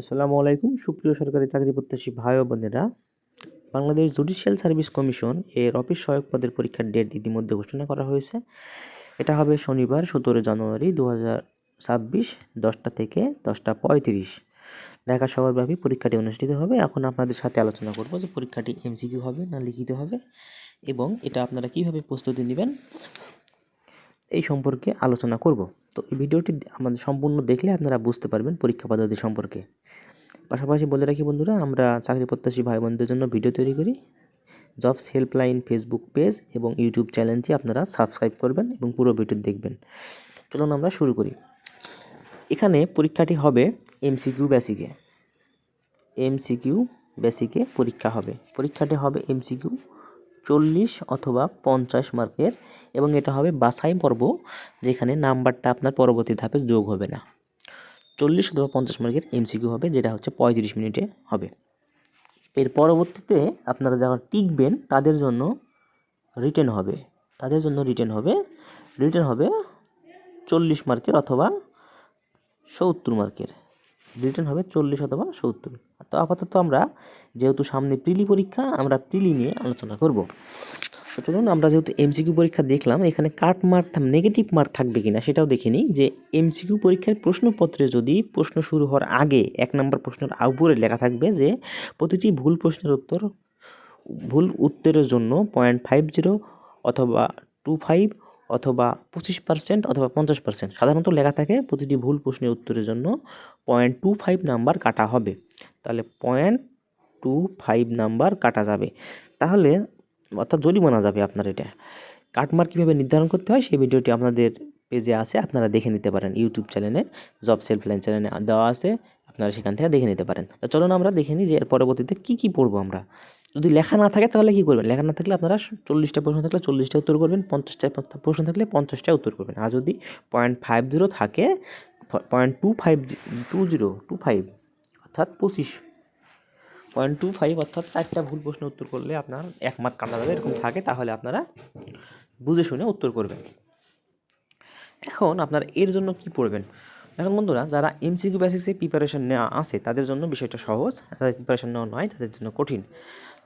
আসসালামু আলাইকুম। সুপ্রিয় সরকারি চাকরি প্রত্যাশী ভাই বোনেরা, বাংলাদেশ জুডিশিয়াল সার্ভিস কমিশন এর অফিস সহায়ক পদের পরীক্ষার ডেট ইতিমধ্যে ঘোষণা করা হয়েছে। এটা হবে শনিবার, সতেরো জানুয়ারি দু হাজার ছাব্বিশ, দশটা থেকে দশটা পঁয়ত্রিশ। ঢাকা শহরব্যাপী পরীক্ষাটি অনুষ্ঠিত হবে। এখন আপনাদের সাথে আলোচনা করব যে পরীক্ষাটি এমসিকিউ হবে না লিখিত হবে এবং এটা আপনারা কীভাবে প্রস্তুতি নেবেন এই সম্পর্কে আলোচনা করব। তো এই ভিডিওটি আমাদের সম্পূর্ণ দেখলে আপনারা বুঝতে পারবেন পরীক্ষা পদ্ধতি সম্পর্কে। পাশাপাশি বলে রাখি বন্ধুরা, আমরা চাকরি প্রত্যাশী ভাই বোনদের জন্য ভিডিও তৈরি করি। জবস হেল্পলাইন ফেসবুক পেজ এবং ইউটিউব চ্যানেলটি আপনারা সাবস্ক্রাইব করবেন এবং পুরো ভিডিও দেখবেন। চলুন আমরা শুরু করি। এখানে পরীক্ষাটি হবে এমসিকিউ বেসিকে এমসিকিউ বেসিকে পরীক্ষা হবে। পরীক্ষাটি হবে এমসিকিউ চল্লিশ অথবা পঞ্চাশ মার্কের এবং এটা হবে বাছাই পর্ব, যেখানে নাম্বারটা আপনার পরবর্তী ধাপে যোগ হবে না। চল্লিশ অথবা পঞ্চাশ মার্কের এমসিকিউ হবে, যেটা হচ্ছে পঁয়ত্রিশ মিনিটে হবে। এর পরবর্তীতে আপনারা যখন টিকবেন, তাদের জন্য রিটেন হবে। তাদের জন্য রিটেন হবে রিটেন হবে চল্লিশ মার্কের অথবা সত্তর মার্কের। রিটেন হবে চল্লিশ অথবা সত্তর। তো আপাতত আমরা যেহেতু সামনে প্রিলি পরীক্ষা, আমরা প্রিলি নিয়ে আলোচনা করব। তো চলুন আমরা যেহেতু এমসিকিউ পরীক্ষা দেখলাম, এখানে কাট মার্ক নেগেটিভ মার্ক থাকবে কিনা সেটাও দেখে নিই যে এমসিকিউ পরীক্ষার প্রশ্নপত্রে যদি প্রশ্ন শুরু হওয়ার আগে এক নম্বর প্রশ্নের উপরে লেখা থাকবে যে, প্রতিটি ভুল প্রশ্নের উত্তর, ভুল উত্তরের জন্য পয়েন্ট ফাইভ জিরো অথবা টু ফাইভ অথবা পঁচিশ পার্সেন্ট অথবা পঞ্চাশ পার্সেন্ট সাধারণত লেখা থাকে প্রতিটি ভুল প্রশ্নের উত্তরের জন্য পয়েন্ট টু ফাইভ নাম্বার কাটা হবে। তাহলে পয়েন্ট টু ফাইভ নাম্বার কাটা যাবে। তাহলে অর্থাৎ জরিমানা যাবে আপনার এটা। কাটমার্ক কীভাবে নির্ধারণ করতে হয় সেই ভিডিওটি আপনাদের পেজে আছে, আপনারা দেখে নিতে পারেন ইউটিউব চ্যানেলে জব সেলফ লাইন চ্যানেলে দেওয়া আছে, আপনারা সেখান থেকে দেখে নিতে পারেন। তা চলুন আমরা দেখে নিই যে এর পরবর্তীতে কী কী পড়ব আমরা। যদি লেখা না থাকে তাহলে কী করবেন? লেখা না থাকলে আপনারা চল্লিশটা প্রশ্ন থাকলে চল্লিশটা উত্তর করবেন, পঞ্চাশটা প্রশ্ন থাকলে পঞ্চাশটা উত্তর করবেন। আর যদি পয়েন্ট ফাইভ জিরো থাকে point two five two zero two five অর্থাৎ পঁচিশ পয়েন্ট টু ফাইভ অর্থাৎ চারটা ভুল প্রশ্ন উত্তর করলে আপনার এক মার্ক কাটা যাবে, এরকম থাকে, তাহলে আপনারা বুঝে শুনে উত্তর করবেন। এখন আপনার এর জন্য কি পড়বেন? এখন বন্ধুরা, যারা এমসিকিউ বেসিসে প্রিপারেশন নেওয়া আছে, তাদের জন্য বিষয়টা সহজ যাদের প্রিপারেশন নেওয়া নয়, তাদের জন্য কঠিন।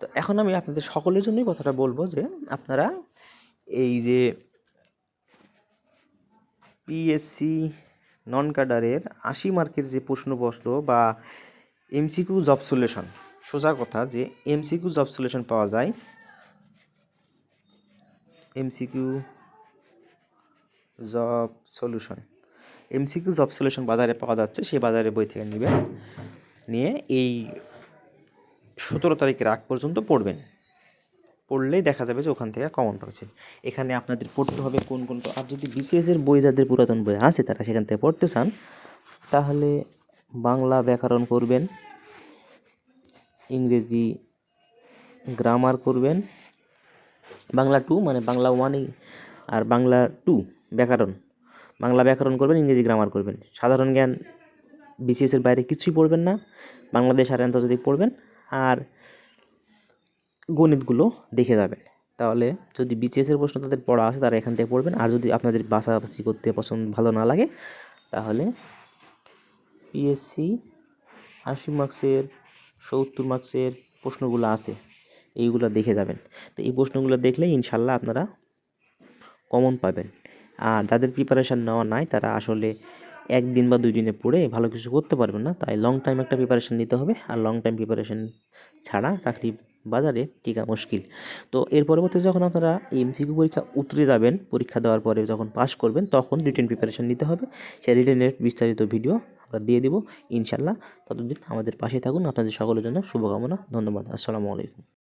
তো এখন আমি আপনাদের সকলের জন্যই কথাটা বলব যে, আপনারা এই যে পিএসসি নন কাডারের আশি মার্কের যে প্রশ্নপত্র বা এমসিকিউ জব সলিউশন সোজা কথা যে এমসিকিউ জব সলিউশন পাওয়া যায়। MCQ job solution MCQ job solution বাজারে পাওয়া যাচ্ছে, সেই বাজারে বই থেকে নেবেন। নিয়ে এই সতেরো তারিখের আগ পর্যন্ত পড়বেন। পড়লেই দেখা যাবে যে ওখান থেকে কমন পাচ্ছে। এখানে আপনাদের পড়তে হবে কোন কোন আর যদি বিসিএসের বই যাদের পুরাতন বই আছে তারা সেখান থেকে পড়তে চান, তাহলে বাংলা ব্যাকরণ করবেন। ইংরেজি গ্রামার করবেন। বাংলা টু মানে বাংলা ওয়ানই আর বাংলা টু ব্যাকরণ। বাংলা ব্যাকরণ করবেন, ইংরেজি গ্রামার করবেন। সাধারণ জ্ঞান বিসিএসের বাইরে কিছুই পড়বেন না। বাংলাদেশ আর আন্তর্জাতিক পড়বেন আর গণিতগুলো দেখে যাবেন। তাহলে যদি বিসিএসের প্রশ্ন তাদের পড়া আছে, তারা এখান থেকে পড়বেন। আর যদি আপনাদের বাছাবাছি করতে পছন্দ, ভালো না লাগে, তাহলে পিএসসি আশি মার্কসের সত্তর মার্কসের প্রশ্নগুলো আছে, এইগুলো দেখে যাবেন। তো এই প্রশ্নগুলো দেখলে ইনশাল্লাহ আপনারা কমন পাবেন। আর যাদের প্রিপারেশান নেওয়া নাই, তারা আসলে একদিন বা দুই দিনে পড়ে ভালো কিছু করতে পারবেন না। তাই লং টাইম একটা প্রিপারেশান নিতে হবে, আর লং টাইম প্রিপারেশান ছাড়া চাকরি বাজারে টিকা মুশকিল। তো এর পরবর্তী যখন আপনারা এমসিকিউ পরীক্ষা উতরে যাবেন, পরীক্ষা দেওয়ার পরে যখন পাস করবেন, তখন রিটেন প্রিপারেশান নিতে হবে। সেই রিটেনের বিস্তারিত ভিডিও আমরা দিয়ে দেবো, ইনশাল্লাহ। ততদিন আমাদের পাশে থাকুন। আপনাদের সকলের জন্য শুভকামনা। ধন্যবাদ। আসসালামু আলাইকুম।